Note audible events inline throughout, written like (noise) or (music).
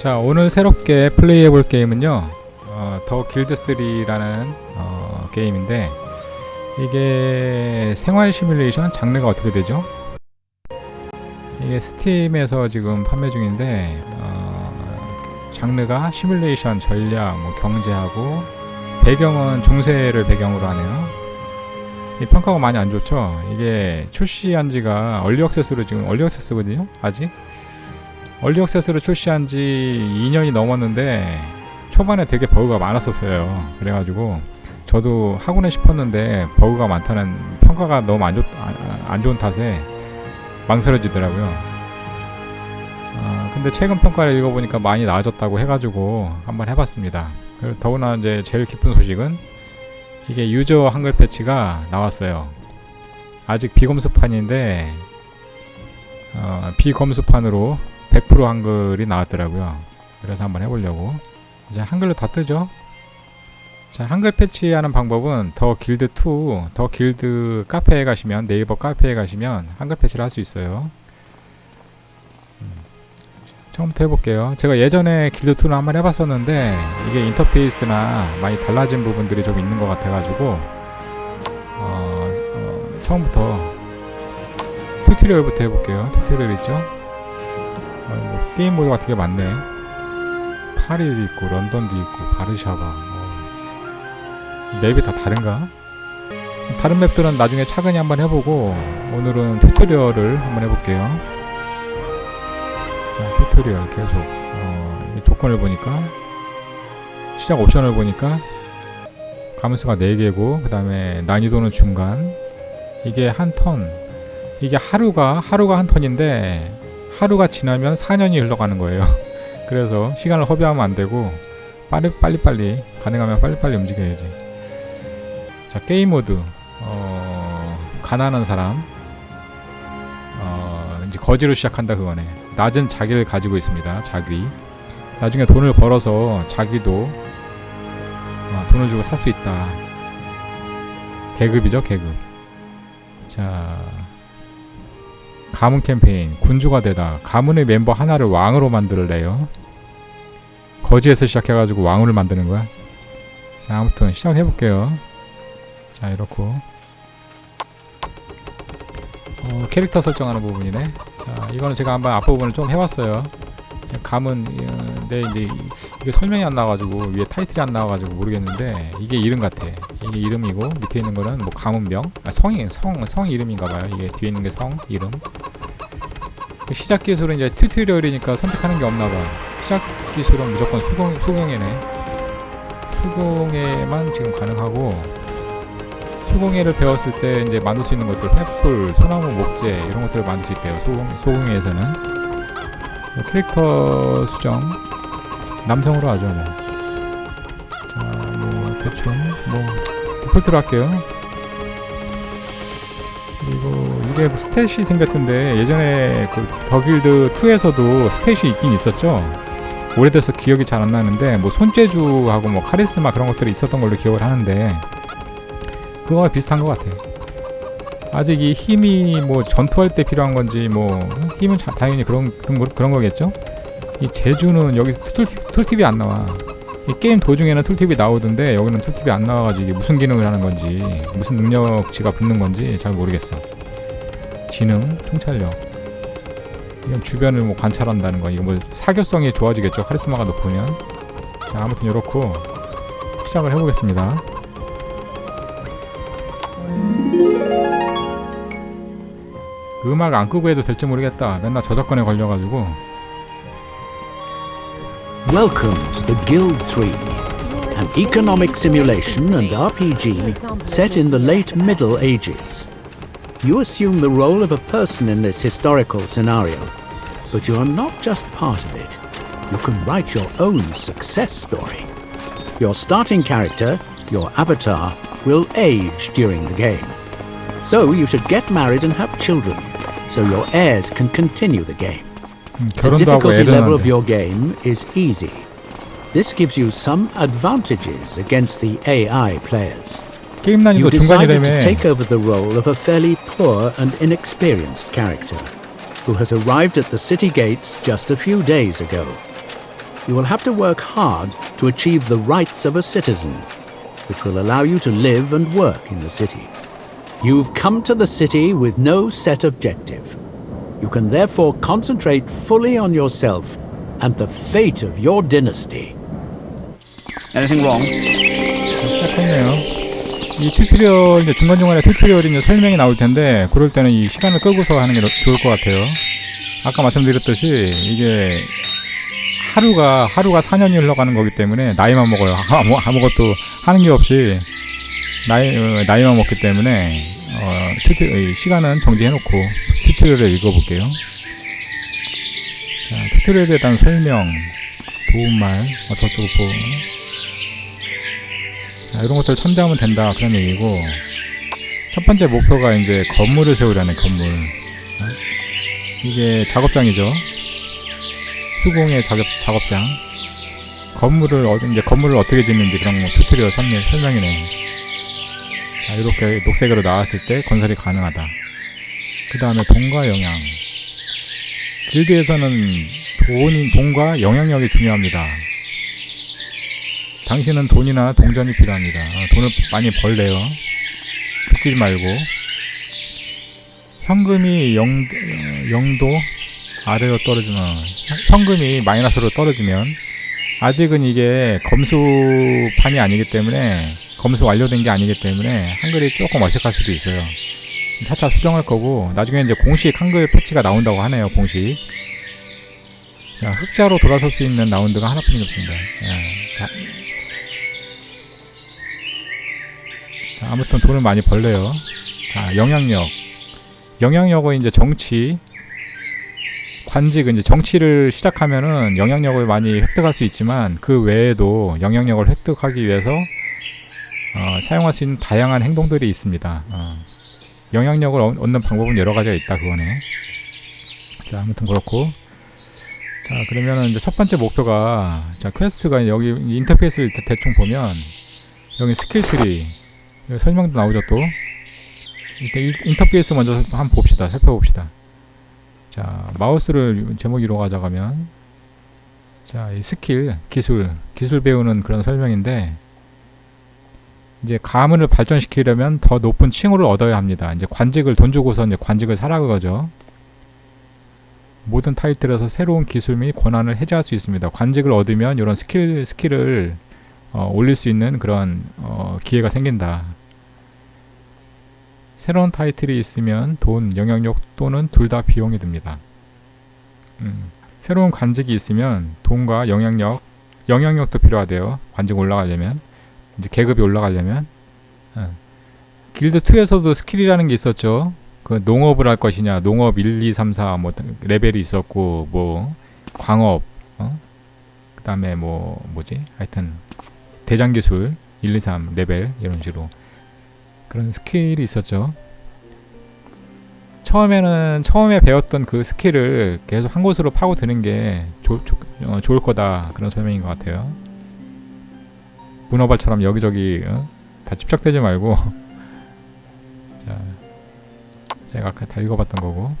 자 오늘 새롭게 플레이해 볼 게임은요 어, 더 길드 3라는 어, 게임인데 이게 생활 시뮬레이션 장르가 어떻게 되죠? 이게 스팀에서 지금 판매 중인데 어, 장르가 시뮬레이션 전략 뭐 경제하고 배경은 중세를 배경으로 하네요. 이 평가가 많이 안 좋죠. 이게 출시한 지가 얼리 액세스로 지금 얼리 액세스거든요. 아직 얼리 액세스로 출시한 지 2년이 넘었는데 초반에 되게 버그가 많았었어요. 그래가지고 저도 하고는 싶었는데 버그가 많다는 평가가 너무 안, 좋, 안, 안 좋은 탓에 망설여지더라고요. 어, 근데 최근 평가를 읽어보니까 많이 나아졌다고 해가지고 한번 해봤습니다. 그리고 더구나 이제 제일 기쁜 소식은 이게 유저 한글 패치가 나왔어요. 아직 비검수판인데 어, 비검수판으로 100% 한글이 나왔더라고요. 그래서 한번 해보려고. 이제 한글로 다 뜨죠. 자, 한글 패치하는 방법은 더 길드 2, 더 길드 카페에 가시면 네이버 카페에 가시면 한글 패치를 할 수 있어요. 음, 처음부터 해볼게요. 제가 예전에 길드 2는 한번 해봤었는데 이게 인터페이스나 많이 달라진 부분들이 좀 있는 것 같아가지고 어, 어, 처음부터 튜토리얼부터 해볼게요. 튜토리얼 있죠? 어, 뭐 게임 모드 같은 게 많네. 파리도 있고 런던도 있고 바르샤바. 어. 맵이 다 다른가? 다른 맵들은 나중에 차근히 한번 해보고 오늘은 튜토리얼을 한번 해볼게요. 자, 튜토리얼 계속 어, 이 조건을 보니까 시작 옵션을 보니까 가문수가 4개고 그 다음에 난이도는 중간 이게 한 턴 이게 하루가 하루가 한 턴인데 하루가 지나면 4년이 흘러가는 거예요. (laughs) 그래서 시간을 허비하면 안 되고 빨리 빨리 빨리 가능하면 빨리 빨리 움직여야지. 자 게임 모드 어, 가난한 사람 어, 이제 거지로 시작한다 그거네. 낮은 자기를 가지고 있습니다. 자기. 나중에 돈을 벌어서 자기도 어, 돈을 주고 살 수 있다. 계급이죠 계급. 자 가문 캠페인 군주가 되다 가문의 멤버 하나를 왕으로 만들래요? 거지에서 시작해가지고 왕을 만드는 거야? 자 아무튼 시작해볼게요. 자 이렇고. 어, 캐릭터 설정하는 부분이네. 자 이거는 제가 한번 앞부분을 좀 해왔어요. 가문 어, 내 이제 이게 설명이 안 나와가지고 위에 타이틀이 안 나와가지고 모르겠는데 이게 이름 같아. 이게 이름이고 밑에 있는 거는 뭐 가문명? 아, 성이 성, 성 이름인가봐요. 이게 뒤에 있는 게 성 이름 시작 기술은 이제 튜토리얼이니까 선택하는 게 없나봐 시작 기술은 무조건 수공, 수공예네 수공예만 지금 가능하고 수공예를 배웠을 때 이제 만들 수 있는 것들 횃불, 소나무 목재 이런 것들을 만들 수 있대요 수공, 수공예에서는 뭐 캐릭터 수정 남성으로 하죠 뭐. 자, 뭐 대충 뭐 디폴트로 할게요. 그리고 이게 뭐 스탯이 생겼던데 예전에 그 더길드 2에서도 스탯이 있긴 있었죠. 오래돼서 기억이 잘 안 나는데 뭐 손재주하고 뭐 카리스마 그런 것들이 있었던 걸로 기억을 하는데 그거와 비슷한 것 같아. 아직 이 힘이 뭐 전투할 때 필요한 건지 뭐 힘은 자, 당연히 그런 그런, 거겠죠. 이 제주는 여기서 툴, 툴팁이 안 나와. 이 게임 도중에는 툴팁이 나오던데 여기는 툴팁이 안 나와가지고 이게 무슨 기능을 하는 건지 무슨 능력치가 붙는 건지 잘 모르겠어. 지능, 통찰력. 이건 주변을 뭐 관찰한다는 거. 이거 뭐 사교성이 좋아지겠죠. 카리스마가 높으면. 자 아무튼 이렇고 시작을 해보겠습니다. 음악 안 끄고 해도 될지 모르겠다. 맨날 저작권에 걸려가지고. Welcome to the Guild 3, an economic simulation and RPG set in the late Middle Ages. You assume the role of a person in this historical scenario, but you are not just part of it. You can write your own success story. Your starting character, your avatar, will age during the game. So you should get married and have children, so your heirs can continue the game. The difficulty level of your game is easy. This gives you some advantages against the AI players. 게임 You 난이도 decided 중간이라며. to take over the role of a fairly poor and inexperienced character who has arrived at the city gates just a few days ago. you will have to work hard to achieve the rights of a citizen, which will allow you to live and work in the city. You've come to the city with no set objective. You can therefore concentrate fully on yourself and the fate of your dynasty. Anything wrong? 시작했네요. 이 튜토리얼 이제 중간 중간에 튜토리얼 이제 설명이 나올 텐데 그럴 때는 이 시간을 끄고서 하는 게 좋을 것 같아요. 아까 말씀드렸듯이 이게 하루가 하루가 4년이 흘러가는 거기 때문에 나이만 먹어요. (laughs) 아무 아무것도 하는 게 없이 나이 어, 나이만 먹기 때문에 어, 튜토 이 시간은 정지해놓고 튜토리얼을 읽어볼게요. 자, 튜토리얼에 대한 설명, 도움말 어쩌고저쩌고 보. 자, 이런 것들 참조하면 된다 그런 얘기고. 첫 번째 목표가 이제 건물을 세우라는 건물. 어? 이게 작업장이죠. 수공의 작업, 작업장. 건물을 어, 이제 건물을 어떻게 짓는지 그런 거 튜토리얼 설명, 설명이네 자 이렇게 녹색으로 나왔을 때 건설이 가능하다. 그 다음에 돈과 영향. 길드에서는 돈이, 돈과 영향력이 중요합니다 당신은 돈이나 동전이 필요합니다. 어, 돈을 많이 벌래요. 빚지 말고. 현금이 0, 도 아래로 떨어지면, 현금이 마이너스로 떨어지면, 아직은 이게 검수판이 아니기 때문에, 검수 완료된 게 아니기 때문에, 한글이 조금 어색할 수도 있어요. 차차 수정할 거고, 나중에 이제 공식 한글 패치가 나온다고 하네요, 공식. 자, 흑자로 돌아설 수 있는 라운드가 하나뿐입니다. 예, 자, 자, 아무튼 돈을 많이 벌래요. 자, 영향력. 영향력은 이제 정치, 관직은 이제 정치를 시작하면은 영향력을 많이 획득할 수 있지만 그 외에도 영향력을 획득하기 위해서 어, 사용할 수 있는 다양한 행동들이 있습니다. 어, 영향력을 얻- 얻는 방법은 여러 가지가 있다 그거네. 자, 아무튼 그렇고. 자, 그러면은 이제 첫 번째 목표가 자, 퀘스트가 여기 인터페이스를 대- 대충 보면 여기 스킬 트리 설명도 나오죠 또. 일단 일- 인터페이스 먼저 한번 봅시다 살펴봅시다. 자 마우스를 제목 위로 가져가면 자 이 스킬 기술 기술 배우는 그런 설명인데 이제 가문을 발전시키려면 더 높은 칭호를 얻어야 합니다. 이제 관직을 돈 주고서 이제 관직을 사라 그거죠. 모든 타이틀에서 새로운 기술 및 권한을 해제할 수 있습니다. 관직을 얻으면 이런 스킬 스킬을 어, 올릴 수 있는 그런 어, 기회가 생긴다. 새로운 타이틀이 있으면 돈, 영향력 또는 둘 다 비용이 듭니다. 음, 새로운 관직이 있으면 돈과 영향력, 영향력도 필요하대요. 관직 올라가려면 이제 계급이 올라가려면 어. 길드 2에서도 스킬이라는 게 있었죠. 그 농업을 할 것이냐, 농업 1, 2, 3, 4 뭐 레벨이 있었고 뭐 광업, 어? 그 다음에 뭐 뭐지? 하여튼 대장 기술 1, 2, 3 레벨 이런 식으로 그런 스킬이 있었죠. 처음에는 처음에 배웠던 그 스킬을 계속 한 곳으로 파고드는 게 좋, 좋, 어, 좋을 거다 그런 설명인 것 같아요. 문어발처럼 여기저기 어? 다 집착되지 말고 (laughs) 자 제가 아까 다 읽어봤던 거고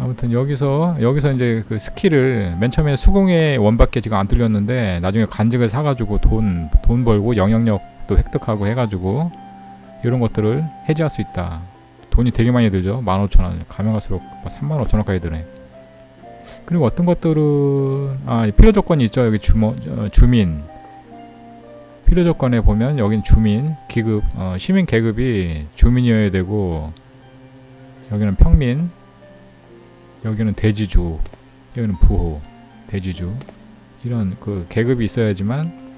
아무튼 여기서 여기서 이제 그 스킬을 맨 처음에 수공의 원밖에 지금 안 뚫렸는데 나중에 관직을 사가지고 돈 돈 벌고 영향력도 획득하고 해가지고 이런 것들을 해지할 수 있다. 돈이 되게 많이 들죠. 15,000원 가면 갈수록 35,000원까지 드네. 그리고 어떤 것들은 아 필요 조건이 있죠. 여기 주모, 어, 주민 필요 조건에 보면 여긴 주민 기급 어, 시민 계급이 주민이어야 되고 여기는 평민 여기는 대지주, 여기는 부호, 대지주 이런 그 계급이 있어야지만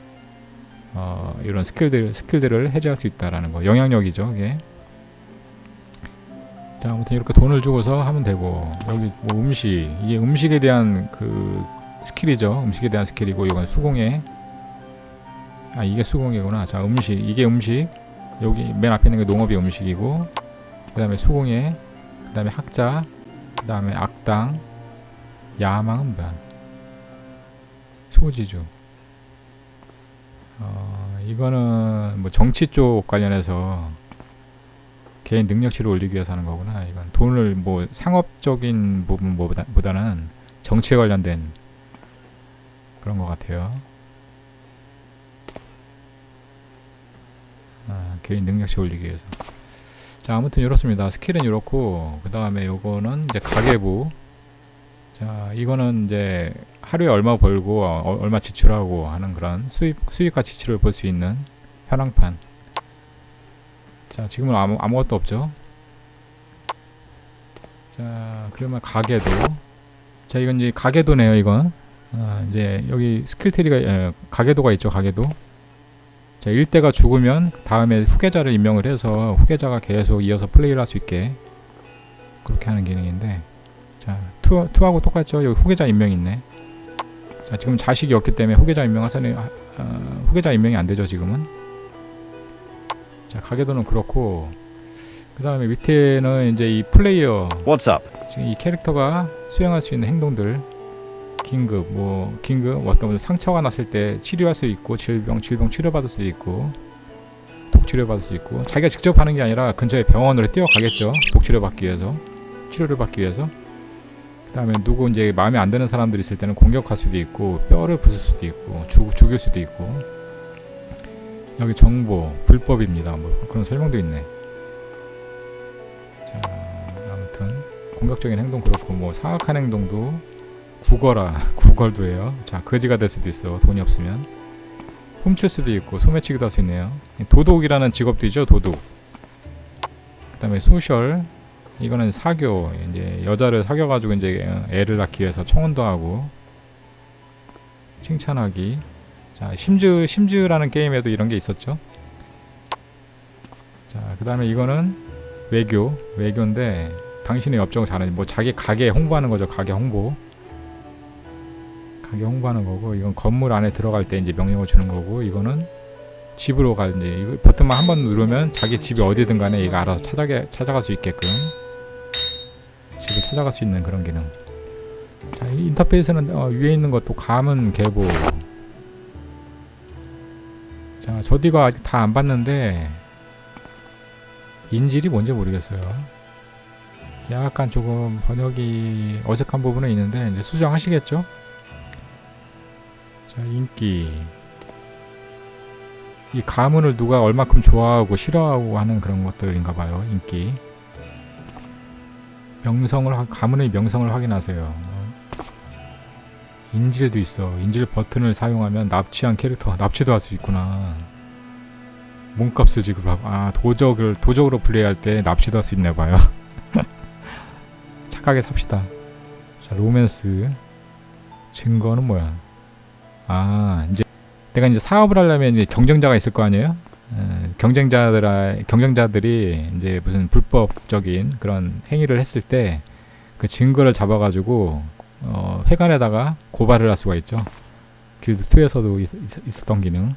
어, 이런 스킬들 스킬들을 해제할 수 있다라는 거 영향력이죠 이게. 자 아무튼 이렇게 돈을 주고서 하면 되고 여기 뭐 음식 이게 음식에 대한 그 스킬이죠. 음식에 대한 스킬이고 이건 수공예. 아 이게 수공예구나. 자 음식 이게 음식. 여기 맨 앞에 있는 게 농업이 음식이고 그 다음에 수공예 그 다음에 학자 그 다음에 악당 야망은 뭐야? 소지주 어, 이거는 뭐 정치 쪽 관련해서 개인 능력치를 올리기 위해서 하는 거구나 이건 돈을 뭐 상업적인 부분보다는 정치에 관련된 그런 것 같아요. 아, 개인 능력치 올리기 위해서. 자, 아무튼 이렇습니다. 스킬은 이렇고, 그 다음에 요거는 이제 가계부. 자, 이거는 이제 하루에 얼마 벌고, 어, 얼마 지출하고 하는 그런 수입, 수입과 지출을 볼 수 있는 현황판. 자, 지금은 아무, 아무것도 없죠. 자, 그러면 가계도. 자, 이건 이제 가계도네요, 이건. 아, 이제 여기 스킬 트리가, 예, 가계도가 있죠, 가계도. 자, 일대가 죽으면 다음에 후계자를 임명을 해서 후계자가 계속 이어서 플레이를 할 수 있게 그렇게 하는 기능인데 자, 투, 투하고 똑같죠? 여기 후계자 임명이 있네. 자, 지금 자식이 없기 때문에 후계자 임명하서는 아, 어, 후계자 임명이 안 되죠, 지금은. 자, 가계도는 그렇고 그 다음에 밑에는 이제 이 플레이어 What's up? 지금 이 캐릭터가 수행할 수 있는 행동들 긴급 뭐 긴급 어떤 상처가 났을 때 치료할 수 있고 질병 질병 치료받을 수 있고 독 치료받을 수 있고 자기가 직접 하는 게 아니라 근처에 병원으로 뛰어가겠죠 독 치료받기 위해서 치료를 받기 위해서 그다음에 누구 이제 마음에 안 드는 사람들 있을 때는 공격할 수도 있고 뼈를 부술 수도 있고 죽, 죽일 수도 있고. 여기 정보 불법입니다. 뭐 그런 설명도 있네. 자 아무튼 공격적인 행동 그렇고 뭐 사악한 행동도 구걸아 (laughs) 구걸도 해요. 자 거지가 될 수도 있어. 돈이 없으면. 훔칠 수도 있고 소매치기도 할 수 있네요. 도둑이라는 직업도 있죠 도둑. 그 다음에 소셜 이거는 사교 이제 여자를 사귀어가지고 이제 애를 낳기 위해서 청혼도 하고 칭찬하기. 자 심즈 심즈라는 게임에도 이런 게 있었죠? 자그 다음에 이거는 외교 외교인데 당신의 업적을 잘하는 뭐 자기 가게 홍보하는 거죠 가게 홍보. 가게 홍보하는 거고 이건 건물 안에 들어갈 때 이제 명령을 주는 거고 이거는 집으로 갈 이제 이거 버튼만 한 번 누르면 자기 집이 어디든 간에 얘가 알아서 찾아게 찾아갈 수 있게끔 찾아갈 수 있는 그런 기능. 자, 이 인터페이스는 어, 위에 있는 것도 가문 계보. 자, 저디가 아직 다 안 봤는데 인질이 뭔지 모르겠어요. 약간 조금 번역이 어색한 부분은 있는데 이제 수정하시겠죠? 자, 인기. 이 가문을 누가 얼마큼 좋아하고 싫어하고 하는 그런 것들인가 봐요. 인기. 명성을 확- 가문의 명성을 확인하세요. 인질도 있어. 인질 버튼을 사용하면 납치한 캐릭터 납치도 할 수 있구나. 몸값을 지급하고 아 도적을 도적으로 플레이할 때 납치도 할 수 있나 봐요. (laughs) 착하게 삽시다. 자 로맨스 증거는 뭐야? 아 이제 내가 이제 사업을 하려면 이제 경쟁자가 있을 거 아니에요? 에, 경쟁자들 경쟁자들이 이제 무슨 불법적인 그런 행위를 했을 때 그 증거를 잡아가지고 어, 회관에다가 고발을 할 수가 있죠. 길드 2에서도 있, 있- 있었던 기능.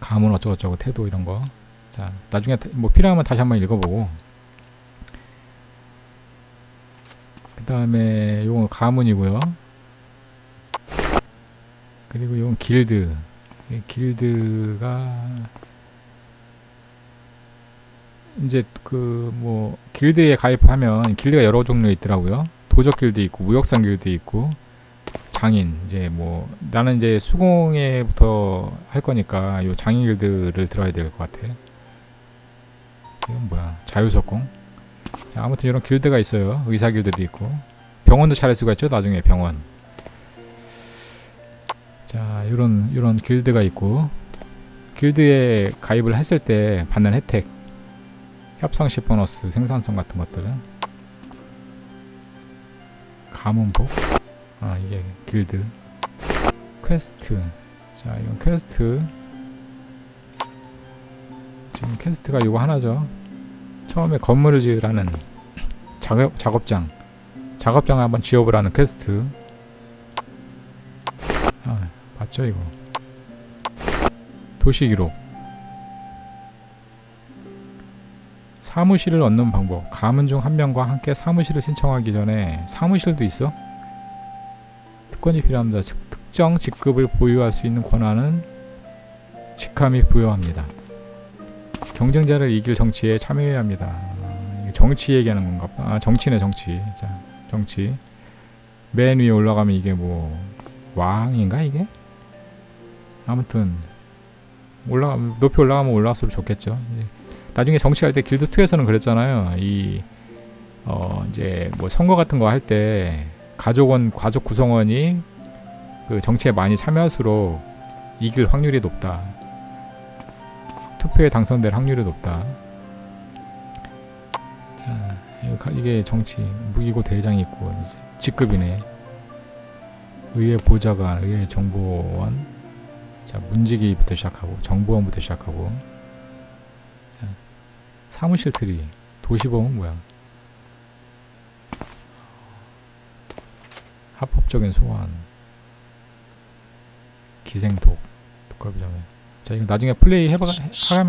가문 어쩌고저쩌고 태도 이런 거. 자 나중에 다- 뭐 필요하면 다시 한번 읽어보고. 그 다음에 요거 가문이고요. 그리고 이건 길드. 이 길드가 이제 그 뭐 길드에 가입하면 길드가 여러 종류 있더라고요. 도적 길드 있고 무역상 길드 있고 장인 이제 뭐 나는 이제 수공예부터 할 거니까 요 장인 길드를 들어야 될 것 같아. 이건 뭐야? 자유석공. 자 아무튼 이런 길드가 있어요. 의사 길드도 있고 병원도 차릴 수가 있죠. 나중에 병원. 자, 요런 요런 길드가 있고 길드에 가입을 했을 때 받는 혜택 협상시 보너스, 생산성 같은 것들은 가문복? 아, 이게 길드. 퀘스트. 자, 이건 퀘스트. 지금 퀘스트가 요거 하나죠. 처음에 건물을 지으라는 작업, 작업장. 작업장을 한번 지어보라는 퀘스트 아, 봤죠 이거? 도시 기록. 사무실을 얻는 방법. 가문 중 한 명과 함께 사무실을 신청하기 전에 사무실도 있어? 특권이 필요합니다. 즉- 특정 직급을 보유할 수 있는 권한은 직함이 부여합니다. 경쟁자를 이길 정치에 참여해야 합니다. 정치 얘기하는 건가 봐. 아 정치네 정치. 자 정치. 맨 위에 올라가면 이게 뭐 왕인가 이게? 아무튼 올라가 높이 올라가면 올라갈수록 좋겠죠. 나중에 정치할 때 길드 2에서는 그랬잖아요. 이 어 이제 뭐 선거 같은 거 할 때 가족원 가족 구성원이 그 정치에 많이 참여할수록 이길 확률이 높다. 투표에 당선될 확률이 높다. 자, 이게 정치 무기고 대장이 있고 직급이네. 의회 보좌관, 의회 정보원, 자 문지기부터 시작하고 정보원부터 시작하고, 자 사무실 트리, 도시보험은 뭐야? 합법적인 소환, 기생독, 독과비자매. 자 이거 나중에 플레이 해봐,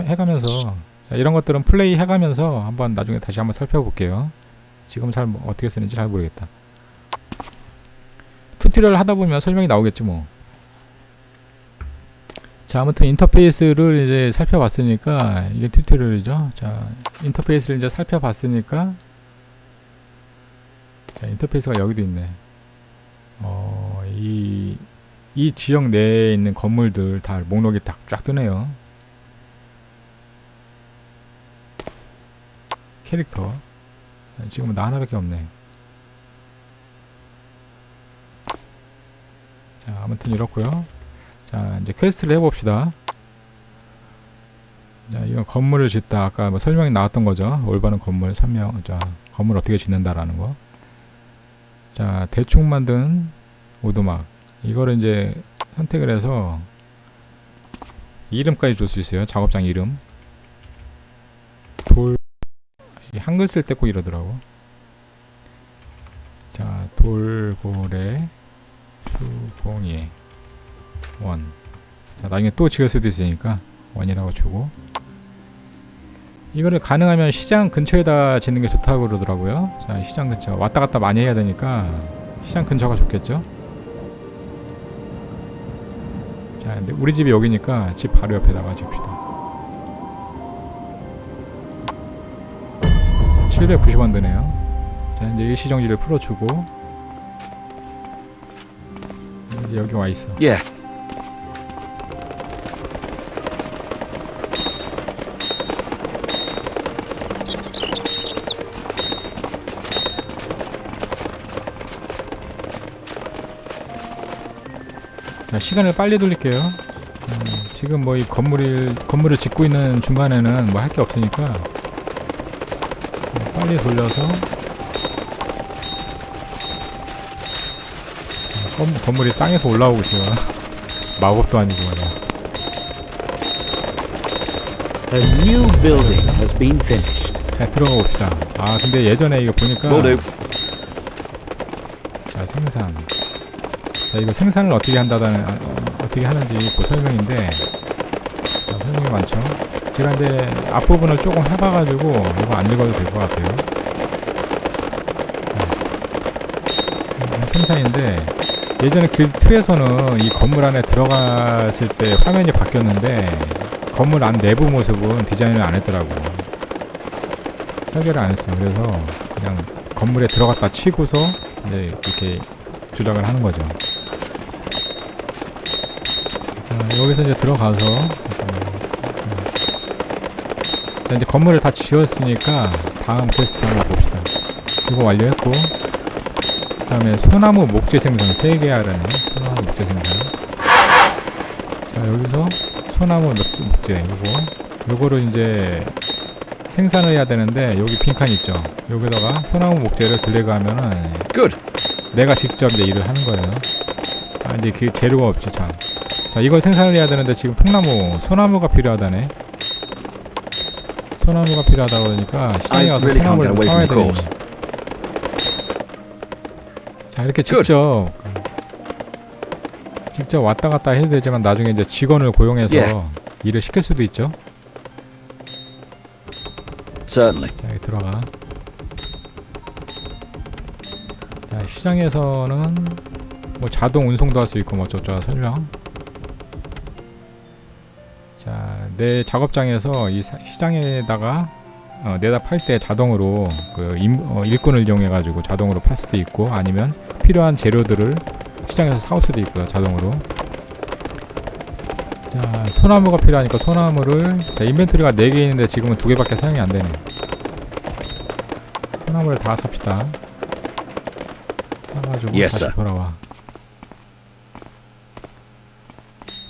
해, 해가면서 자, 이런 것들은 플레이 해가면서 한번 나중에 다시 한번 살펴볼게요. 지금 잘 뭐- 어떻게 쓰는지 잘 모르겠다. 튜토리얼 하다 보면 설명이 나오겠지 뭐. 자 아무튼 인터페이스를 이제 살펴봤으니까 이게 튜토리얼이죠. 자 인터페이스를 이제 살펴봤으니까 자 인터페이스가 여기도 있네. 어이 이 지역 내에 있는 건물들 다 목록이 딱 쫙 뜨네요. 캐릭터 지금은 나 하나밖에 없네. 자 아무튼 이렇고요. 자 이제 퀘스트를 해봅시다. 자 이건 건물을 짓다 아까 뭐 설명이 나왔던 거죠. 올바른 건물 설명. 자 건물 어떻게 짓는다라는 거. 자 대충 만든 오두막 이거를 이제 선택을 해서 이름까지 줄 수 있어요. 작업장 이름. 돌 한글 쓸 때 꼭 이러더라고. 자, 돌고래 수봉이 원. 자, 나중에 또 지을 수도 있으니까 원이라고 주고. 이거를 가능하면 시장 근처에다 짓는 게 좋다고 그러더라고요. 자, 시장 근처 왔다 갔다 많이 해야 되니까 시장 근처가 좋겠죠. 자, 근데 우리 집이 여기니까 집 바로 옆에다가 집시다. 790원 드네요. 자, 이제 일시정지를 풀어주고 이제 여기 와 있어. Yeah. 자, 시간을 빨리 돌릴게요. 음, 지금 뭐 이 건물을 건물을 짓고 있는 중간에는 뭐 할 게 없으니까 어, 빨리 돌려서 어, 건, 건물이 땅에서 올라오고 있어요. (laughs) 마법도 아니고 말이야. A new building has been finished. 자 들어가 봅시다. 아 근데 예전에 이거 보니까. 자 생산. 자 이거 생산을 어떻게 한다는 아, 어떻게 하는지 그 설명인데 자, 설명이 많죠. 제가 이제 앞부분을 조금 해봐가지고 이거 안 읽어도 될 것 같아요. 자, 생산인데 예전에 길 2에서는 이 건물 안에 들어갔을 때 화면이 바뀌었는데 건물 안 내부 모습은 디자인을 안 했더라고. 설계를 안 했어. 그래서 그냥 건물에 들어갔다 치고서 이제 이렇게 조작을 하는 거죠. 여기서 이제 들어가서 자, 이제 건물을 다 지었으니까 다음 퀘스트 한번 봅시다. 이거 완료했고 그 다음에 소나무 목재 생산 3개 하라는 소나무 목재 생산. 자, 여기서 소나무 목- 목재 이거 요거를 이제 생산을 해야 되는데 여기 빈칸 있죠. 여기다가 소나무 목재를 드래그하면은 Good. 내가 직접 이제 일을 하는 거예요. 아 이제 그 재료가 없지 참. 자 이걸 생산을 해야 되는데 지금 통나무, 소나무가 필요하다네. 소나무가 필요하다 그러니까 시장에 가서 really away 사와야 되네. 자 이렇게. 직접 직접 왔다 갔다 해도 되지만 나중에 이제 직원을 고용해서 Yeah. 일을 시킬 수도 있죠. Certainly. 자, 여기 들어가. 자, 시장에서는 뭐 자동 운송도 할 수 있고 뭐 어쩌고저쩌고 설명. 내 작업장에서 이 사- 시장에다가 어, 내다 팔 때 자동으로 그 임, 어, 일꾼을 이용해 가지고 자동으로 팔 수도 있고 아니면 필요한 재료들을 시장에서 사올 수도 있고요 자동으로. 자 소나무가 필요하니까 소나무를 자, 인벤토리가 4개 있는데 지금은 2개밖에 사용이 안 되네. 소나무를 다 삽시다. 사가지고 Yes, 다시. 돌아와